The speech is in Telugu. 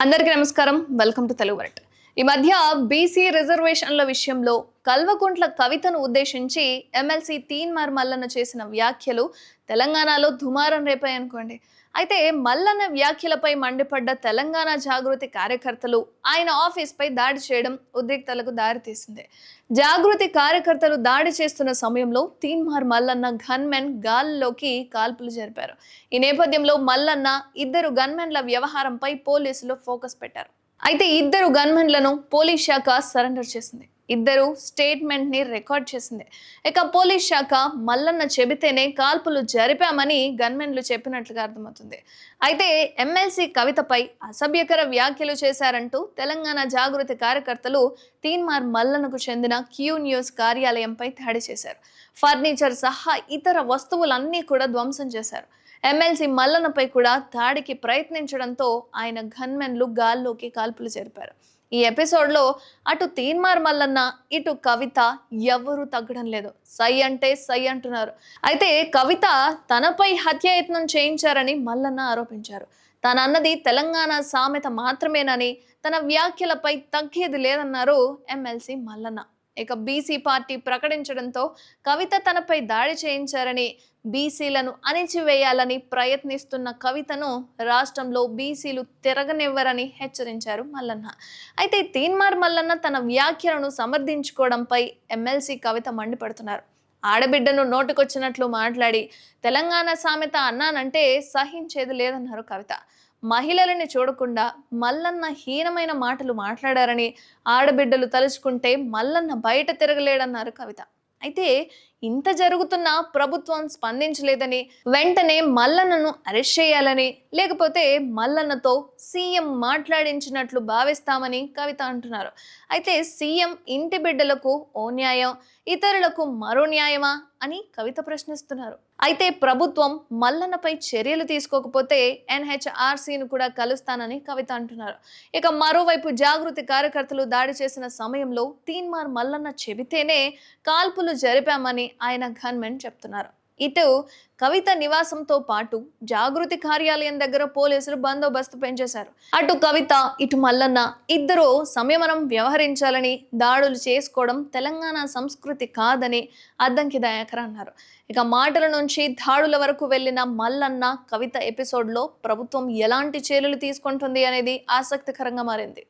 అందరికీ నమస్కారం. వెల్కమ్ టు తెలుగు వరట్ ఈ మధ్య బీసీ రిజర్వేషన్ల విషయంలో కల్వకుంట్ల కవితను ఉద్దేశించి ఎమ్మెల్సీ తీన్మార్ మల్లన్న చేసిన వ్యాఖ్యలు తెలంగాణలో దుమారం రేపాయి అనుకోండి. అయితే మల్లన్న వ్యాఖ్యలపై మండిపడ్డ తెలంగాణ జాగృతి కార్యకర్తలు ఆయన ఆఫీస్పై దాడి చేయడం ఉద్రిక్తలకు దారితీసింది జాగృతి కార్యకర్తలు దాడి చేస్తున్న సమయంలో తీన్మార్ మల్లన్న గన్మెన్ గాల్లోకి కాల్పులు జరిపారు. ఈ నేపథ్యంలో మల్లన్న ఇద్దరు గన్మెన్ల వ్యవహారంపై పోలీసులు ఫోకస్ పెట్టారు. అయితే ఇద్దరు గన్మెన్లను పోలీస్ శాఖ సరెండర్ చేసింది. ఇద్దరు స్టేట్మెంట్ని రికార్డ్ చేసింది. ఇక పోలీస్ శాఖ మల్లన్న చెబితేనే కాల్పులు జరిపామని గన్మెన్లు చెప్పినట్లుగా అర్థమవుతుంది. అయితే ఎమ్మెల్సీ కవితపై అసభ్యకర వ్యాఖ్యలు చేశారంటూ తెలంగాణ జాగృతి కార్యకర్తలు తీన్మార్ మల్లన్నకు చెందిన క్యూ న్యూస్ కార్యాలయంపై దాడి చేశారు. ఫర్నిచర్ సహా ఇతర వస్తువులన్నీ కూడా ధ్వంసం చేశారు. ఎమ్మెల్సీ మల్లన్నపై కూడా దాడికి ప్రయత్నించడంతో ఆయన గన్మెన్లు గాల్లోకి కాల్పులు జరిపారు. ఈ ఎపిసోడ్లో అటు తీన్మార్ మల్లన్న ఇటు కవిత ఎవరూ తగ్గడం లేదు. సై అంటే సై అంటున్నారు. అయితే కవిత తనపై హత్యాయత్నం చేయించారని మల్లన్న ఆరోపించారు. తానన్నది తెలంగాణ సామెత మాత్రమేనని తన వ్యాఖ్యలపై తగ్గేది లేదన్నారు ఎమ్మెల్సీ మల్లన్న. ఇక బీసీ పార్టీ ప్రకటించడంతో కవిత తనపై దాడి చేయించారని బీసీలను అణిచివేయాలని ప్రయత్నిస్తున్న కవితను రాష్ట్రంలో బీసీలు తిరగనివ్వరని హెచ్చరించారు మల్లన్న. అయితే తీన్మార్ మల్లన్న తన వ్యాఖ్యలను సమర్థించుకోవడంపై ఎమ్మెల్సీ కవిత మండిపడుతున్నారు. ఆడబిడ్డను నోటుకొచ్చినట్లు మాట్లాడి తెలంగాణ సామెత అన్నానంటే సహించేది లేదన్నారు కవిత. మహిళలని చూడకుండా మల్లన్న హీనమైన మాటలు మాట్లాడారని ఆడబిడ్డలు తలుచుకుంటే మల్లన్న బయట తిరగలేడన్నారు కవిత. అయితే ఇంత జరుగుతున్నా ప్రభుత్వం స్పందించలేదని వెంటనే మల్లన్నను అరెస్ట్ చేయాలని లేకపోతే మల్లన్నతో సీఎం మాట్లాడించినట్లు భావిస్తామని కవిత అంటున్నారు. అయితే సీఎం ఇంటి బిడ్డలకు ఓ న్యాయం ఇతరులకు మరో న్యాయమా అని కవిత ప్రశ్నిస్తున్నారు. అయితే ప్రభుత్వం మల్లన్నపై చర్యలు తీసుకోకపోతే ఎన్హెచ్ఆర్సీని కూడా కలుస్తానని కవిత అంటున్నారు. ఇక మరోవైపు జాగృతి కార్యకర్తలు దాడి చేసిన సమయంలో తీన్మార్ మల్లన్న చెబితేనే కాల్పులు జరిపామని ఆయన గన్మెన్ చెప్తున్నారు. ఇటు కవిత నివాసంతో పాటు జాగృతి కార్యాలయం దగ్గర పోలీసులు బందోబస్తు పెంచేశారు. అటు కవిత ఇటు మల్లన్న ఇద్దరు సంయమనం వ్యవహరించాలని దాడులు చేసుకోవడం తెలంగాణ సంస్కృతి కాదని అద్దంకి దయాకర్ అన్నారు. ఇక మాటల నుంచి దాడుల వరకు వెళ్ళిన మల్లన్న కవిత ఎపిసోడ్లో ప్రభుత్వం ఎలాంటి చర్యలు తీసుకుంటుంది అనేది ఆసక్తికరంగా మారింది.